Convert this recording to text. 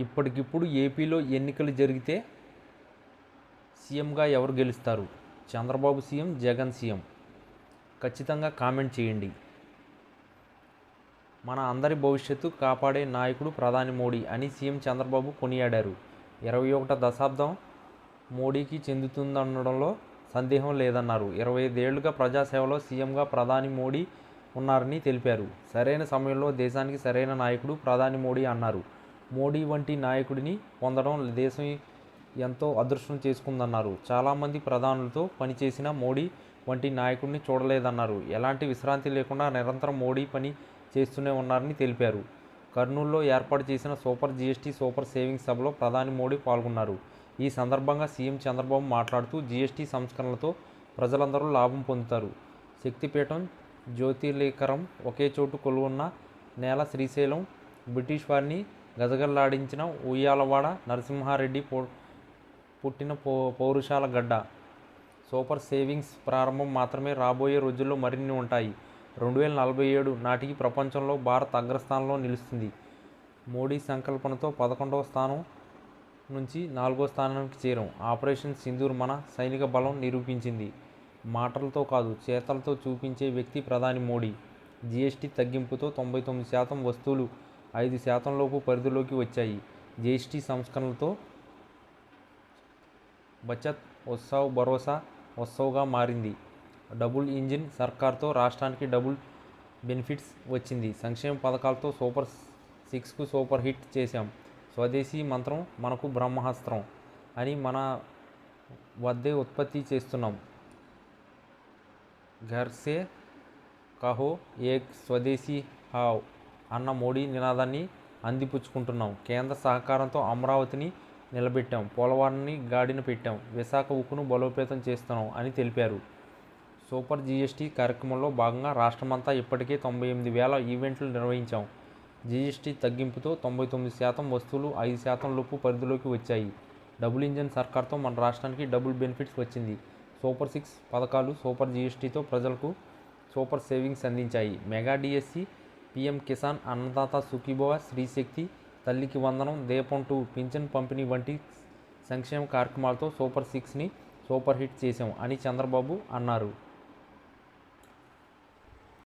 ఇప్పటికిప్పుడు ఏపీలో ఎన్నికలు జరిగితే సీఎంగా ఎవరు గెలుస్తారు? Chandrababu CM Jagan CM. ఖచ్చితంగా కామెంట్ చేయండి. మన అందరి భవిష్యత్తు కాపాడే నాయకుడు ప్రధాని మోడీ అని సీఎం చంద్రబాబు కొనియాడారు. ఇరవై ఒకట దశాబ్దం మోడీకి చెందుతుందనడంలో సందేహం లేదన్నారు. ఇరవై ఐదేళ్ళుగా ప్రజాసేవలో సీఎంగా ప్రధాని మోడీ ఉన్నారని తెలిపారు. సరైన సమయంలో దేశానికి సరైన నాయకుడు ప్రధాని మోడీ అన్నారు. మోడీ వంటి నాయకుడిని పొందడం దేశం ఎంతో అదృష్టం చేసుకుందన్నారు. చాలామంది ప్రధానులతో పనిచేసిన మోడీ వంటి నాయకుడిని చూడలేదన్నారు. ఎలాంటి విశ్రాంతి లేకుండా నిరంతరం మోడీ పని చేస్తూనే ఉన్నారని తెలిపారు. కర్నూలులో ఏర్పాటు చేసిన సూపర్ జీఎస్టీ సూపర్ సేవింగ్స్ సభలో ప్రధాని మోడీ పాల్గొన్నారు. ఈ సందర్భంగా సీఎం చంద్రబాబు మాట్లాడుతూ జీఎస్టీ సంస్కరణలతో ప్రజలందరూ లాభం పొందుతారు. శక్తిపీఠం జ్యోతిర్లికరం ఒకే చోటు కొలువున్న నేల శ్రీశైలం బ్రిటిష్ వారిని గజగల్లాడించిన ఉయ్యాలవాడ నరసింహారెడ్డి పో పుట్టిన పౌ పౌరుషాల గడ్డ. సూపర్ సేవింగ్స్ ప్రారంభం మాత్రమే రాబోయే రోజుల్లో మరిన్ని ఉంటాయి. రెండు వేల నలభై ఏడు నాటికి ప్రపంచంలో భారత్ అగ్రస్థానంలో నిలుస్తుంది. మోడీ సంకల్పనతో పదకొండవ స్థానం నుంచి నాలుగో స్థానానికి చేరం. ఆపరేషన్ సింధూర్ మన సైనిక బలం నిరూపించింది. మాటలతో కాదు చేతలతో చూపించే వ్యక్తి ప్రధాని మోడీ. జీఎస్టీ తగ్గింపుతో తొంభై తొమ్మిది శాతం వస్తువులు ఐదు శాతంలోపు పరిధిలోకి వచ్చాయి. జీఎస్టీ సంస్కరణలతో బచత్ ఉత్సవ్ భరోసా ఉత్సవ్గా మారింది. డబుల్ ఇంజిన్ సర్కార్తో రాష్ట్రానికి డబుల్ బెనిఫిట్స్ వచ్చింది. సంక్షేమ పథకాలతో సూపర్ సిక్స్కు సూపర్ హిట్ చేశాం. స్వదేశీ మంత్రం మనకు బ్రహ్మాస్త్రం అని మన వద్దే ఉత్పత్తి చేస్తున్నాం. ఘర్సే కహో ఏక్ స్వదేశీ హావ్ అన్న మోడీ నినాదాన్ని అందిపుచ్చుకుంటున్నాం. కేంద్ర సహకారంతో అమరావతిని నిలబెట్టాం. పోలవరాన్ని గాడిన పెట్టాం. విశాఖ ఉక్కును బలోపేతం చేస్తున్నాం అని తెలిపారు. సూపర్ జీఎస్టీ కార్యక్రమంలో భాగంగా రాష్ట్రమంతా ఇప్పటికే తొంభై ఎనిమిది వేల ఈవెంట్లు నిర్వహించాం. జీఎస్టీ తగ్గింపుతో తొంభై తొమ్మిది శాతం వస్తువులు ఐదు శాతం లోపు పరిధిలోకి వచ్చాయి. డబుల్ ఇంజన్ సర్కార్తో మన రాష్ట్రానికి డబుల్ బెనిఫిట్స్ వచ్చింది. సూపర్ సిక్స్ పథకాలు సూపర్ జీఎస్టీతో ప్రజలకు సూపర్ సేవింగ్స్ అందించాయి. Mega DSC PM Kisan Annadata Sukhibhava Sri Shakti తల్లికి వందనం దీపం టూ పింఛన్ పంపిణీ వంటి సంక్షేమ కార్యక్రమాలతో సూపర్ సిక్స్ని సూపర్ హిట్ చేశాం అని చంద్రబాబు అన్నారు.